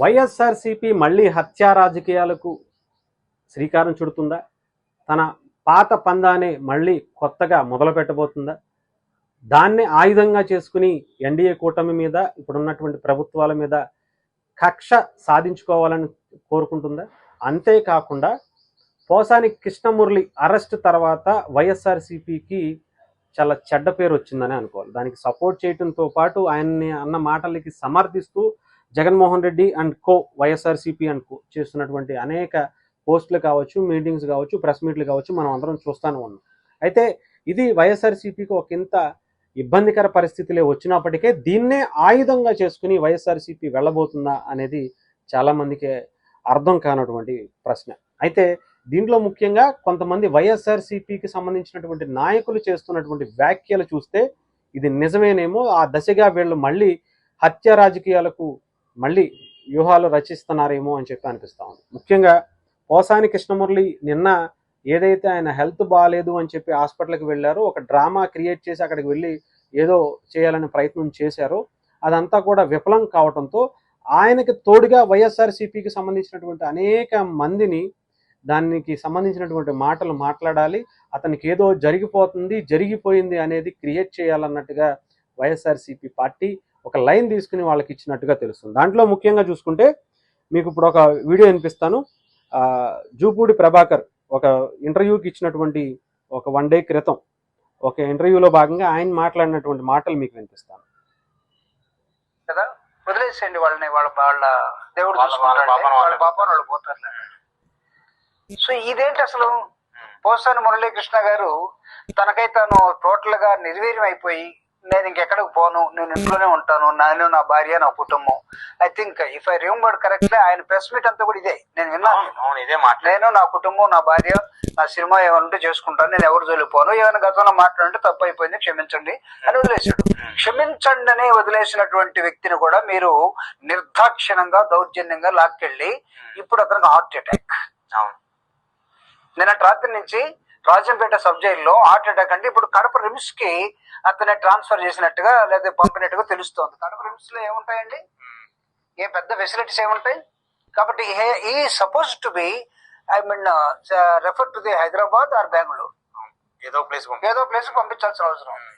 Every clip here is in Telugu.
వైఎస్ఆర్సీపీ మళ్ళీ హత్యా రాజకీయాలకు శ్రీకారం చుడుతుందా? తన పాత పందానే మళ్ళీ కొత్తగా మొదలు పెట్టబోతుందా దాన్ని ఆయుధంగా చేసుకుని ఎన్డీఏ కూటమి మీద ఇప్పుడున్నటువంటి ప్రభుత్వాల మీద కక్ష సాధించుకోవాలని కోరుకుంటుందా? అంతేకాకుండా పోసాని కృష్ణమురళి అరెస్ట్ తర్వాత వైఎస్ఆర్సీపీకి చాలా చెడ్డ పేరు వచ్చిందని అనుకోవాలి. దానికి సపోర్ట్ చేయడంతో పాటు ఆయన్ని అన్న మాటలకి సమర్థిస్తూ Jaganmohan Reddy and co YSRCP and co చేస్తున్నటువంటి అనేక పోస్టులు కావచ్చు మీటింగ్స్ కావచ్చు ప్రెస్ మీట్లు కావచ్చు మనం అందరం చూస్తూనే ఉన్నాం. అయితే ఇది వైఎస్ఆర్సీపీకి ఒక ఇంత ఇబ్బందికర పరిస్థితులే వచ్చినప్పటికే దీన్నే ఆయుధంగా చేసుకుని వైఎస్ఆర్సీపీ వెళ్ళబోతుందా అనేది చాలామందికి అర్థం కానటువంటి ప్రశ్న. అయితే దీంట్లో ముఖ్యంగా కొంతమంది వైఎస్ఆర్సీపీకి సంబంధించినటువంటి నాయకులు చేస్తున్నటువంటి వ్యాఖ్యలు చూస్తే ఇది నిజమేనేమో ఆ దశగా వీళ్ళు మళ్ళీ హత్య రాజకీయాలకు మళ్ళీ వ్యూహాలు రచిస్తున్నారేమో అని చెప్పి అనిపిస్తూ ఉంది. ముఖ్యంగా పోసాని కృష్ణమురళి నిన్న ఏదైతే ఆయన హెల్త్ బాగాలేదు అని చెప్పి హాస్పిటల్కి వెళ్ళారో ఒక డ్రామా క్రియేట్ చేసి అక్కడికి వెళ్ళి ఏదో చేయాలనే ప్రయత్నం చేశారో అదంతా కూడా విఫలం కావడంతో ఆయనకి తోడుగా వైఎస్ఆర్సీపీకి సంబంధించినటువంటి అనేక మందిని దానికి సంబంధించినటువంటి మాటలు మాట్లాడాలి అతనికి ఏదో జరిగిపోతుంది జరిగిపోయింది అనేది క్రియేట్ చేయాలన్నట్టుగా వైఎస్ఆర్సీపీ పార్టీ ఒక లైన్ తీసుకుని వాళ్ళకి ఇచ్చినట్టుగా తెలుస్తుంది. దాంట్లో ముఖ్యంగా చూసుకుంటే మీకు ఇప్పుడు ఒక వీడియో వినిపిస్తాను. ఆ, జూపూడి ప్రభాకర్ ఒక ఇంటర్వ్యూకి ఇచ్చినటువంటి ఒక వన్ డే క్రితం ఒక ఇంటర్వ్యూలో భాగంగా ఆయన మాట్లాడినటువంటి మాటలు మీకు వినిపిస్తాను. కదా? వదిలేసేయండి వాళ్ళని వాళ్ళ వాళ్ళ దేవుడు వాళ్ళ- వాళ్ళ చూసుకుంటాడులే. పాపాన వాళ్ళ వాళ్ళే. పాపాన వాళ్ళు పోతారు సో ఇదేంటి అసలు? పోసాని మురళీకృష్ణ గారు తనకై తాను టోటల్గా నిర్వీర్యం అయిపోయి నేను ఇంకెక్కడికి పోను నేను ఇంట్లోనే ఉంటాను నేను నా భార్య నా కుటుంబం. I think if I remember correctly ఆయన ప్రెస్ మీట్ అంతా కూడా ఇదే. నేను విన్నాను. ఇదే నేను నా కుటుంబం నా భార్య నా సినిమా ఏమంటే చేసుకుంటాను. నేను ఎవరు జోలిపోను ఏమైనా గతంలో మాట్లాడంటే తప్పు అయిపోయింది క్షమించండి అని వదిలేశాడు. క్షమించండి అని వదిలేసినటువంటి వ్యక్తిని కూడా మీరు నిర్దాక్షిణంగా దౌర్జన్యంగా లాక్కెళ్ళి ఇప్పుడు అతనికి హార్ట్ అటాక్. అవును. నిన్న రాత్రి నుంచి రాజంపేట సబ్ జైల్లో హార్ట్ అటాక్ అంటే ఇప్పుడు కడప రిమ్స్కి అతన్ని ట్రాన్స్ఫర్ చేసినట్టుగా లేదా పంపినట్టుగా తెలుస్తోంది. కడప రిమ్స్లో ఏముంటాయండి? ఏ పెద్ద ఫెసిలిటీస్ ఏముంటాయి? కాబట్టి ఈ suppose to be I mean refer to the Hyderabad or Bengaluru. ఏదో ప్లేస్ ఏదో ప్లేస్ పంపించాల్సిన అవసరం ఉంది.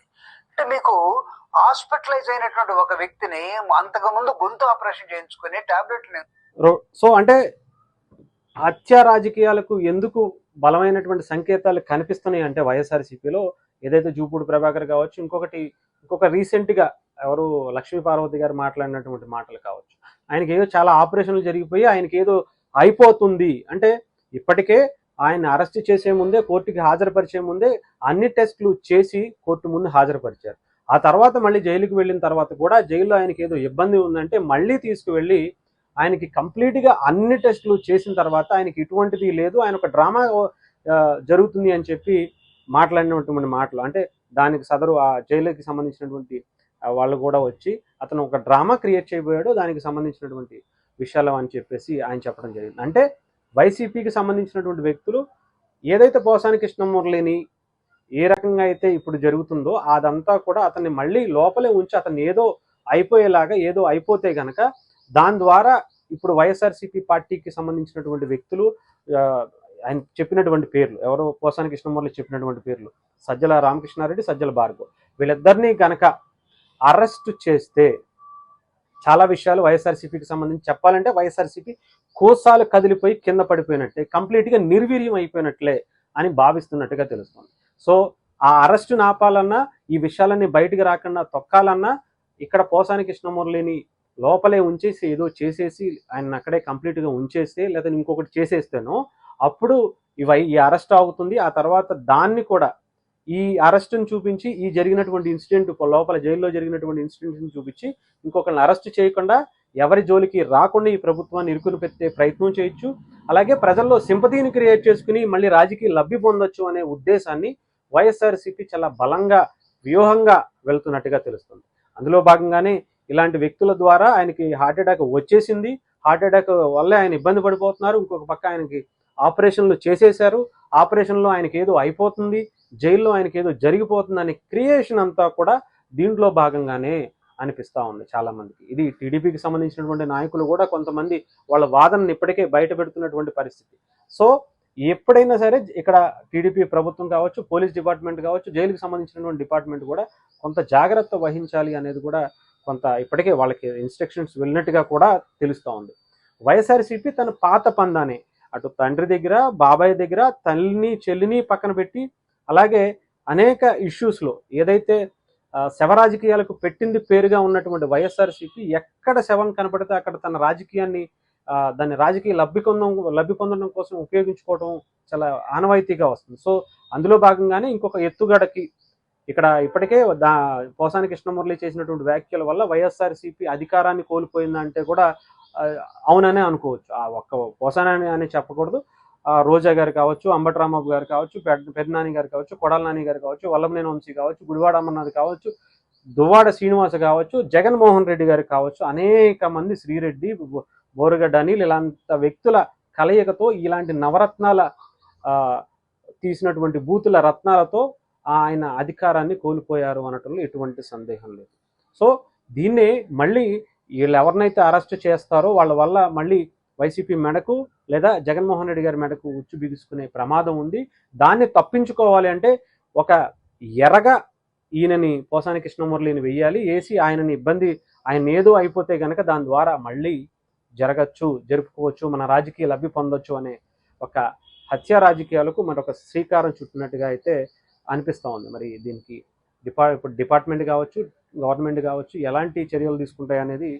అంటే మీకు హాస్పిటలైజ్ అయినటువంటి ఒక వ్యక్తిని అంతకు ముందు గొంతు ఆపరేషన్ చేయించుకుని టాబ్లెట్ రో- సో అంటే హత్య రాజకీయాలకు ఎందుకు బలమైనటువంటి సంకేతాలు కనిపిస్తున్నాయి అంటే వైఎస్ఆర్సీపీలో. ఏదైతే జూపూడి ప్రభాకర్ కావచ్చు ఇంకొకటి ఇంకొక రీసెంట్గా ఎవరు లక్ష్మీ పార్వతి గారు మాట్లాడినటువంటి మాటలు కావచ్చు. ఆయనకి ఏదో చాలా ఆపరేషన్లు జరిగిపోయి ఆయనకి ఏదో అయిపోతుంది. అంటే ఇప్పటికే ఆయన అరెస్ట్ చేసే ముందే కోర్టుకి హాజరుపరిచే ముందే అన్ని టెస్టులు చేసి కోర్టు ముందు హాజరుపరిచారు. ఆ తర్వాత మళ్ళీ జైలుకి వెళ్ళిన తర్వాత కూడా జైల్లో ఆయనకి ఏదో ఇబ్బంది ఉందంటే మళ్ళీ తీసుకువెళ్ళి ఆయనకి కంప్లీట్గా అన్ని టెస్టులు చేసిన తర్వాత ఆయనకి ఇటువంటిది లేదు. ఆయన ఒక డ్రామా జరుగుతుంది అని చెప్పి మాట్లాడినటువంటి మాటలు. అంటే దానికి సదరు ఆ జైలుకి సంబంధించినటువంటి వాళ్ళు కూడా వచ్చి అతను ఒక డ్రామా క్రియేట్ చేయబోయాడు. దానికి సంబంధించినటువంటి విషయాలు అని చెప్పేసి ఆయన చెప్పడం జరిగింది. అంటే వైసీపీకి సంబంధించినటువంటి వ్యక్తులు ఏదైతే పోసాని కృష్ణమురళిని ఏ రకంగా అయితే ఇప్పుడు జరుగుతుందో అదంతా కూడా అతన్ని మళ్ళీ లోపలే ఉంచి అతన్ని ఏదో అయిపోయేలాగా ఏదో అయిపోతే గనక దాని ద్వారా ఇప్పుడు వైఎస్ఆర్సీపీ పార్టీకి సంబంధించినటువంటి వ్యక్తులు ఆయన చెప్పినటువంటి పేర్లు ఎవరో పోసాని కృష్ణమూర్తి చెప్పినటువంటి పేర్లు సజ్జల రామకృష్ణారెడ్డి సజ్జల భార్గవ్ వీళ్ళిద్దరినీ గనక అరెస్ట్ చేస్తే చాలా విషయాలు వైఎస్ఆర్సీపీకి సంబంధించి చెప్పాలంటే వైఎస్ఆర్సీపీ కోసాలు కదిలిపోయి కింద పడిపోయినట్టే కంప్లీట్గా నిర్వీర్యం అయిపోయినట్లే అని భావిస్తున్నట్టుగా తెలుస్తుంది. సో ఆ అరెస్టు ఆపాలన్నా ఈ విషయాలన్నీ బయటికి రాకుండా తొక్కాలన్నా ఇక్కడ పోసాని కృష్ణమురళిని లోపలే ఉంచేసి ఏదో చేసేసి ఆయన అక్కడే కంప్లీట్గా ఉంచేస్తే లేదా ఇంకొకటి చేసేస్తేనో అప్పుడు ఇవి ఈ అరెస్ట్ అవుతుంది ఆ తర్వాత దాన్ని కూడా ఈ అరెస్ట్ని చూపించి ఈ జరిగినటువంటి ఇన్సిడెంట్ లోపల జైల్లో జరిగినటువంటి ఇన్సిడెంట్ని చూపించి ఇంకొకరిని అరెస్ట్ చేయకుండా ఎవరి జోలికి రాకుండా ఈ ప్రభుత్వాన్ని ఇరుకుని పెట్టే ప్రయత్నం చేయొచ్చు. అలాగే ప్రజల్లో సింపతిని క్రియేట్ చేసుకుని మళ్ళీ రాజకీయ లబ్ధి పొందొచ్చు అనే ఉద్దేశాన్ని వైఎస్ఆర్సీపీ చాలా బలంగా వ్యూహంగా వెళ్తున్నట్టుగా తెలుస్తుంది. అందులో భాగంగానే ఇలాంటి వ్యక్తుల ద్వారా ఆయనకి హార్ట్ అటాక్ వచ్చేసింది. హార్ట్ అటాక్ వల్లే ఆయన ఇబ్బంది పడిపోతున్నారు. ఇంకొక పక్క ఆయనకి ఆపరేషన్లు చేసేశారు. ఆపరేషన్లో ఆయనకి ఏదో అయిపోతుంది. జైల్లో ఆయనకి ఏదో జరిగిపోతుంది అనే క్రియేషన్ అంతా కూడా దీంట్లో భాగంగానే అనిపిస్తూ ఉంది చాలామందికి. ఇది టీడీపీకి సంబంధించినటువంటి నాయకులు కూడా కొంతమంది వాళ్ళ వాదనను ఇప్పటికే బయట పెడుతున్నటువంటి పరిస్థితి. సో ఎప్పుడైనా సరే ఇక్కడ టీడీపీ ప్రభుత్వం కావచ్చు పోలీస్ డిపార్ట్మెంట్ కావచ్చు జైలుకి సంబంధించినటువంటి డిపార్ట్మెంట్ కూడా కొంత జాగ్రత్త వహించాలి అనేది కూడా కొంత ఇప్పటికే వాళ్ళకి ఇన్స్ట్రక్షన్స్ వెళ్ళినట్టుగా కూడా తెలుస్తూ ఉంది. వైఎస్ఆర్సీపీ తన పాత పందానే. అటు తండ్రి దగ్గర బాబాయ్ దగ్గర తల్లిని చెల్లిని పక్కన పెట్టి అలాగే అనేక ఇష్యూస్లో ఏదైతే శవ రాజకీయాలకు పెట్టింది పేరుగా ఉన్నటువంటి వైఎస్ఆర్సీపీ ఎక్కడ శవం కనపడితే అక్కడ తన రాజకీయాన్ని దాన్ని రాజకీయ లబ్ధి పొందడం లబ్ధి పొందడం కోసం ఉపయోగించుకోవడం చాలా ఆనవాయితీగా వస్తుంది. సో అందులో భాగంగానే ఇంకొక ఎత్తుగడకి ఇక్కడ ఇప్పటికే దా పోసాని కృష్ణమురళి చేసినటువంటి వ్యాఖ్యల వల్ల వైఎస్ఆర్సీపీ అధికారాన్ని కోల్పోయిందంటే కూడా అవుననే అనుకోవచ్చు. ఆ ఒక్క పోసాని అని చెప్పకూడదు. ఆ, రోజా గారు కావచ్చు అంబటరామబాబు గారు కావచ్చు పెద్దనాని గారు కావచ్చు కొడాల నాని గారు కావచ్చు వల్లభనేని వంశీ కావచ్చు గుడివాడ అమర్నాథ్ కావచ్చు దువ్వాడ శ్రీనివాస కావచ్చు జగన్మోహన్ రెడ్డి గారు కావచ్చు అనేక మంది శ్రీరెడ్డి బోరుగడ్డ అనిల్ ఇలాంటి వ్యక్తుల కలయికతో ఇలాంటి నవరత్నాల తీసినటువంటి బూతుల రత్నాలతో ఆయన అధికారాన్ని కోల్పోయారు అనటంలో ఎటువంటి సందేహం లేదు. సో దీన్నే మళ్ళీ వీళ్ళు ఎవరినైతే అరెస్ట్ చేస్తారో వాళ్ళ వల్ల మళ్ళీ వైసీపీ మెడకు లేదా జగన్మోహన్ రెడ్డి గారి మెడకు ఉచ్చు బిగుసుకునే ప్రమాదం ఉంది. దాన్ని తప్పించుకోవాలి అంటే ఒక ఎరగా ఈయనని పోసాని కృష్ణమురళిని వెయ్యాలి. వేసి ఆయనని ఇబ్బంది ఆయన ఏదో అయిపోతే గనక దాని ద్వారా మళ్ళీ జరగచ్చు జరుపుకోవచ్చు మన రాజకీయ లబ్ధి పొందొచ్చు అనే ఒక హత్య రాజకీయాలకు మరొక శ్రీకారం చుట్టినట్టుగా అయితే అనిపిస్తూ ఉంది. మరి దీనికి డిపా ఇప్పుడు డిపార్ట్మెంట్ కావచ్చు గవర్నమెంట్ కావచ్చు ఎలాంటి చర్యలు తీసుకుంటాయి అనేది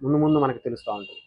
ముందు ముందు మనకు తెలుస్తూ ఉంటుంది.